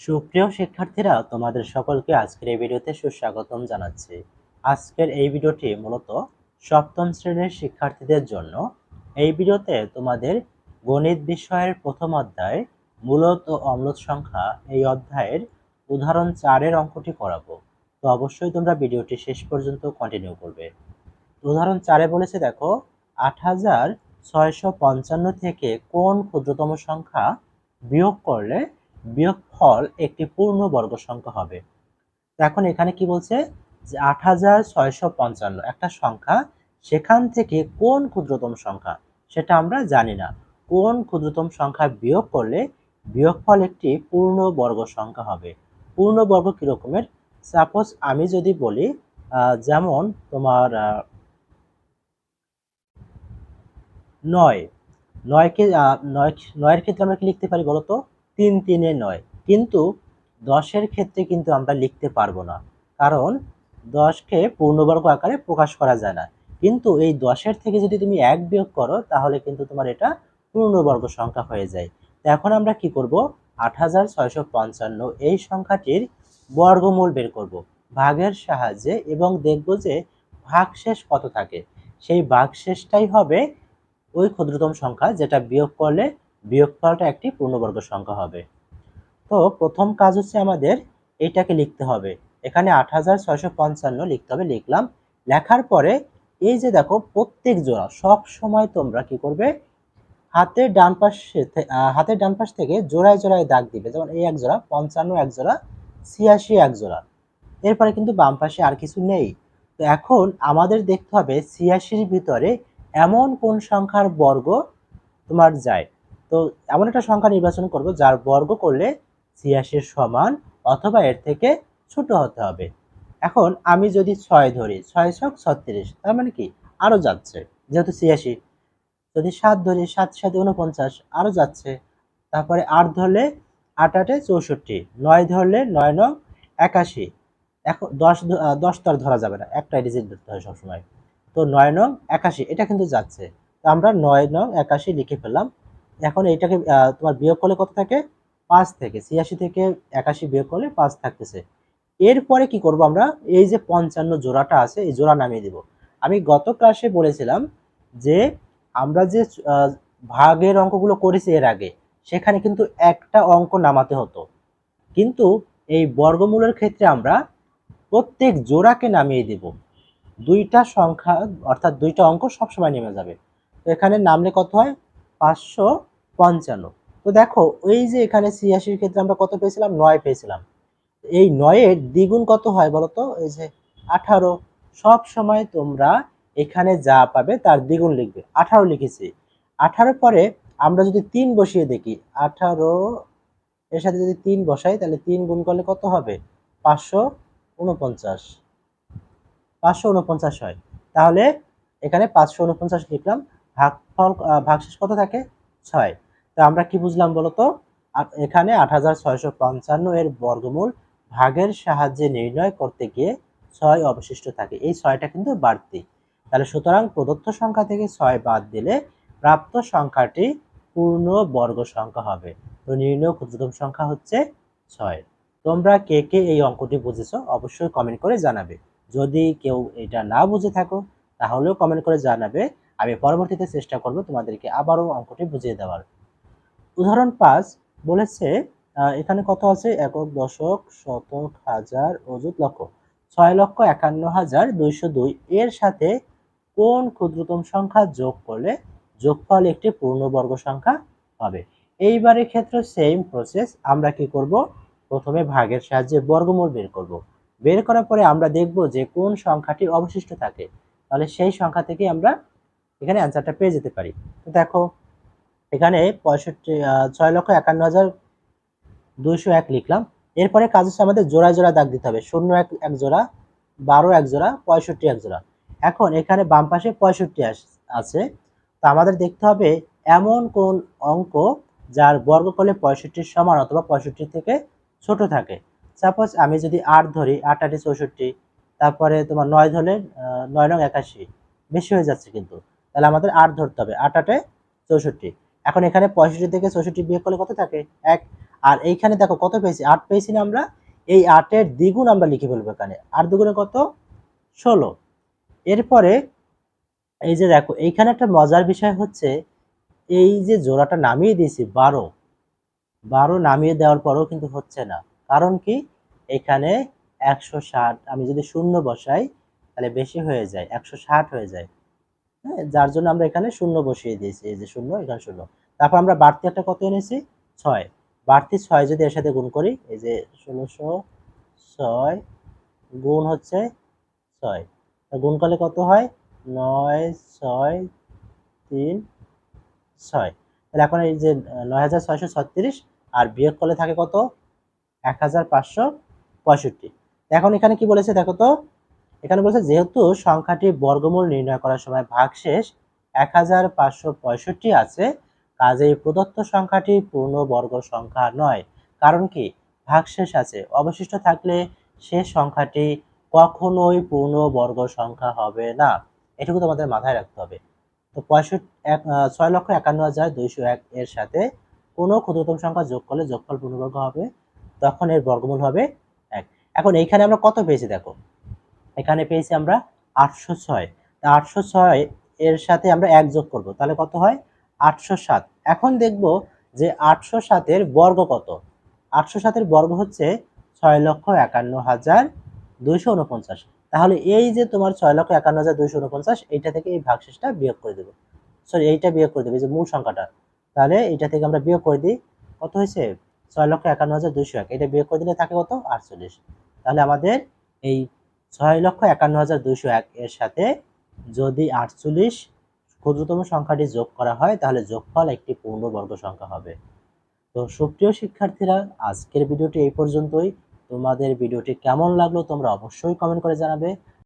সুপ্রিয় শিক্ষার্থীরা, তোমাদের সকলকে আজকের এই ভিডিওতে সুস্বাগতম জানাচ্ছি। আজকের এই ভিডিওটি মূলত সপ্তম শ্রেণির শিক্ষার্থীদের জন্য। এই ভিডিওতে তোমাদের গণিত বিষয়ের প্রথম অধ্যায়, মূলত অম্লত সংখ্যা, এই অধ্যায়ের উদাহরণ চারের অঙ্কটি করাবো। তো অবশ্যই তোমরা ভিডিওটি শেষ পর্যন্ত কন্টিনিউ করবে। উদাহরণ চারে বলেছে, দেখো, আট হাজার ছয়শো পঞ্চান্ন থেকে কোন ক্ষুদ্রতম সংখ্যা বিয়োগ করলে বিয়োগফল একটি পূর্ণ বর্গ সংখ্যা হবে। এখন এখানে কি বলছে? যে আট হাজার ছয়শো পঞ্চান্ন। একটা সংখ্যা, সেখান থেকে কোন ক্ষুদ্রতম সংখ্যা? সেটা আমরা জানি না। কোন ক্ষুদ্রতম সংখ্যা বিয়োগ করলে বিয়োগফল একটি পূর্ণ বর্গ সংখ্যা হবে? পূর্ণ বর্গ কীরকমের সাপোজ আমি যদি বলি যেমন তোমার নয়। নয়কে নয়, নয়ের ক্ষেত্রে আমরা কি লিখতে পারি বলতো? তিন তিনে নয়। কিন্তু দশের ক্ষেত্রে কিন্তু আমরা লিখতে পারব না। কারণ দশকে পূর্ণবর্গ আকারে প্রকাশ করা যায় না। কিন্তু এই দশের থেকে যদি তুমি এক বিয়োগ করো, তাহলে কিন্তু তোমার এটা পূর্ণবর্গ সংখ্যা হয়ে যায়। এখন আমরা কি করব? আট হাজার ছয়শো পঞ্চান্ন এই সংখ্যাটির বর্গমূল বের করব। ভাগের সাহায্যে এবং দেখব যে ভাগশেষ কত থাকে। সেই ভাগশেষটাই হবে ওই ক্ষুদ্রতম সংখ্যা যেটা বিয়োগ করলে বিয়োগফলটা একটি পূর্ণবর্গ সংখ্যা হবে। তো প্রথম কাজ হচ্ছে আমাদের এইটাকে লিখতে হবে। এখানে আট হাজার ছয়শো পঞ্চান্ন লিখতে হবে, লিখলাম। লেখার পরে এই যে দেখো, প্রত্যেক জোড়া, সব সময় তোমরা কি করবে? হাতের ডান পাশে হাতের ডান পাশ থেকে জোড়ায় জোড়ায় দাগ দিবে। যেমন এই এক জোড়া, পঞ্চান্ন এক জোড়া, ছিয়াশি এক জোড়া। এরপরে কিন্তু বাম পাশে আর কিছু নেই। তো এখন আমাদের দেখতে হবে ছিয়াশির ভিতরে এমন কোন সংখ্যার বর্গ তোমার যায়। তো এমন একটা সংখ্যা নির্বাচন করব যার বর্গ করলে ছিয়াশির সমান অথবা এর থেকে ছোট হতে হবে। এখন আমি যদি ছয় ধরি, ছয় ছক ছত্রিশ, তার মানে কি? আরও যাচ্ছে। যেহেতু ছিয়াশি, যদি সাত ধরি, সাত সাথে উনপঞ্চাশ আরও যাচ্ছে। তারপরে আট ধরলে আট আটে চৌষট্টি, নয় ধরলে নয় নং একাশি। এখন দশ দশ তো আর ধরা যাবে না, একটাই ডিজিট ধরতে হয় সবসময়। তো নয় নং একাশি, এটা কিন্তু যাচ্ছে। তো আমরা নয় নং একাশি লিখে ফেললাম। এখন এইটাকে তোমার বিয়োগ করলে কত থাকে? পাঁচ থেকে, ছিয়াশি থেকে একাশি বিয়োগ করলে পাঁচ থাকতেছে। এরপরে কি করব আমরা? এই যে পঞ্চান্ন জোড়াটা আছে, এই জোড়া নামিয়ে দিব। আমি গত ক্লাসে বলেছিলাম যে আমরা যে ভাগের অঙ্কগুলো করেছি এর আগে, সেখানে কিন্তু একটা অঙ্ক নামাতে হতো। কিন্তু এই বর্গমূলের ক্ষেত্রে আমরা প্রত্যেক জোড়াকে নামিয়ে দিব। দুইটা সংখ্যা, অর্থাৎ দুইটা অঙ্ক সবসময় নেমে যাবে। তো এখানে নামলে কত হয়? পাঁচশো পঞ্চান্ন। তো দেখো, এই যে এখানে ছিয়াশির ক্ষেত্রে আমরা কত পেয়েছিলাম? নয় পেয়েছিলাম। এই নয়ের দ্বিগুণ কত হয় বলতো এই যে আঠারো। সব সময় তোমরা এখানে যা পাবে তার দ্বিগুণ লিখবে। আঠারো লিখেছি। আঠারো পরে আমরা যদি তিন বসিয়ে দেখি, আঠারো এর সাথে যদি তিন বসাই, তাহলে তিন গুণ করলে কত হবে? পাঁচশো উনপঞ্চাশ। পাঁচশো উনপঞ্চাশ হয়। তাহলে এখানে পাঁচশো উনপঞ্চাশ লিখলাম। ভাগফল ভাগশেষ কত থাকে? ছয়। তো আমরা কি বুঝলাম বলতো? এখানে আট হাজার ছয়শো পঞ্চান্ন এর বর্গমূল ভাগের সাহায্যে নির্ণয় করতে গিয়ে ছয় অবশিষ্ট থাকে। এই ছয়টা কিন্তু বাড়তি। তাহলে সুতরাং প্রদত্ত সংখ্যা থেকে ছয় বাদ দিলে প্রাপ্ত সংখ্যাটি পূর্ণ বর্গ সংখ্যা হবে। তো নির্ণয় ক্ষুদ্রতম সংখ্যা হচ্ছে ছয়। তোমরা কে কে এই অঙ্কটি বুঝেছ অবশ্যই কমেন্ট করে জানাবে। যদি কেউ এটা না বুঝে থাকো, তাহলেও কমেন্ট করে জানাবে। আমি পরবর্তীতে চেষ্টা করব তোমাদেরকে আবারও অঙ্কটি বুঝিয়ে দেওয়ার। উদাহরণ পাঁচ বলেছে এখানে কত আছে? একক, দশক, শতক, হাজার, অযুত লক্ষ। ছয় লক্ষ একান্ন হাজার দুইশো দুই। এর সাথে কোন ক্ষুদ্রতম সংখ্যা যোগ করলে যোগফল একটি পূর্ণবর্গ সংখ্যা হবে? এইবারের ক্ষেত্রে সেম প্রসেস আমরা কি করব? প্রথমে ভাগের সাহায্যে বর্গমূল বের করব। বের করার পরে আমরা দেখব যে কোন সংখ্যাটি অবশিষ্ট থাকে। তাহলে সেই সংখ্যা থেকে আমরা এখানে অ্যান্সারটা পেয়ে যেতে পারি। তো দেখো এখানে পঁয়ষট্টি ছয় লক্ষ একান্ন হাজার দুইশো এক লিখলাম। এরপরে কাজ হচ্ছে আমাদের জোড়া জোড়া দাগ দিতে হবে। শূন্য এক এক জোড়া, বারো এক জোড়া, পঁয়ষট্টি এক জোড়া। এখন এখানে বাম পাশে পঁয়ষট্টি আছে। তো আমাদের দেখতে হবে এমন কোন অঙ্ক যার বর্গ করলে পঁয়ষট্টির সমান অথবা পঁয়ষট্টি থেকে ছোট থাকে। সাপোজ আমি যদি আট ধরি, আট আটে চৌষট্টি, তারপরে তোমার নয় ধরলে নয় নং একাশি, বেশি হয়ে যাচ্ছে কিন্তু। তাহলে আমাদের আট ধরতে হবে, আট আটে চৌষট্টি। এখন এখানে পঁয়ষট্টি থেকে চৌষট্টি বিয়োগ করলে কত থাকে? এক। আর এইখানে দেখো কত পেয়েছি? আট পেয়েছি না আমরা? এই আটের দ্বিগুণ আমরা লিখে ফেলব এখানে। আট দুগুণে কত? ষোলো। এরপরে এই যে দেখো, এইখানে একটা মজার বিষয় হচ্ছে, এই যে জোড়াটা নামিয়ে দিয়েছি, বারো। বারো নামিয়ে দেওয়ার পরেও কিন্তু হচ্ছে না। কারণ কি? এখানে একশো ষাট, আমি যদি শূন্য বসাই, তাহলে বেশি হয়ে যায়, একশো ষাট হয়ে যায়। হ্যাঁ যার জন্য আমরা এখানে শূন্য বসিয়ে দিয়েছি। এই যে শূন্য, এখানে শূন্য। তারপর আমরা বাড়তি একটা কত এনেছি? ছয়। বাড়তি ছয় যদি এর সাথে গুণ করি, এই যে ষোলোশো ছয় গুণ হচ্ছে ছয়। গুণ করলে কত হয়? নয়, ছয়, তিন, ছয়। তাহলে এখন এই যে নয় হাজার ছয়শো ছত্রিশ আর বিয়োগ করলে থাকে কত? এক হাজার পাঁচশো পঁয়ষট্টি। এখন এখানে কি বলেছে দেখো তো? এখানে বলেছে, যেহেতু সংখ্যাটি বর্গমূল নির্ণয় করার সময় ভাগশেষ এক হাজার পাঁচশো পঁয়ষট্টি আছে, কাজেই প্রদত্ত সংখ্যাটি পূর্ণ বর্গ সংখ্যা নয়। কারণ কি? ভাগশেষ আছে। অবশিষ্ট থাকলে সে সংখ্যাটি কখনোই পূর্ণ বর্গ সংখ্যা হবে না। এটুকু তোমাদের মাথায় রাখতে হবে। তো পঁয়ষট্টি, এক ছয় লক্ষ একান্ন হাজার দুইশো এক এর সাথে কোনো ক্ষুদ্রতম সংখ্যা যোগ করলে যোগফল পূর্ণবর্গ হবে, তখন এর বর্গমূল হবে এক। এখন এইখানে আমরা কত পেয়েছি দেখো? এখানে পেয়েছি আমরা আটশো ছয়। তা আটশো ছয় এর সাথে আমরা এক যোগ করব, তাহলে কত হয়? আটশো সাত। এখন দেখব যে আটশো সাতের বর্গ কত? আটশো সাতের বর্গ হচ্ছে ছয় লক্ষ একান্ন হাজার দুইশো উনপঞ্চাশ। তাহলে এই যে তোমার ছয় লক্ষ একান্ন হাজার দুইশো উনপঞ্চাশ, এইটা থেকে এই ভাগশেষটা বিয়োগ করে দেবো। সরি এইটা বিয়োগ করে দেবো, এই যে মূল সংখ্যাটা। তাহলে এইটা থেকে আমরা বিয়োগ করে দিই, কত হয়েছে? ছয় লক্ষ একান্ন হাজার দুইশো এক। এটা বিয়োগ করে দিলে থাকে কত? আটচল্লিশ। তাহলে আমাদের এই ছয় লক্ষ একান্ন হাজার দুইশো এক এর সাথে যদি আটচল্লিশ ক্ষুদ্রতম সংখ্যাটি যোগ করা হয়, তাহলে যোগফল একটি পূর্ণবর্গ সংখ্যা হবে। তো সুপ্রিয় শিক্ষার্থীরা, আজকের ভিডিওটি এই পর্যন্তই। তোমাদের ভিডিওটি কেমন লাগল তোমরা অবশ্যই কমেন্ট করে জানাবে।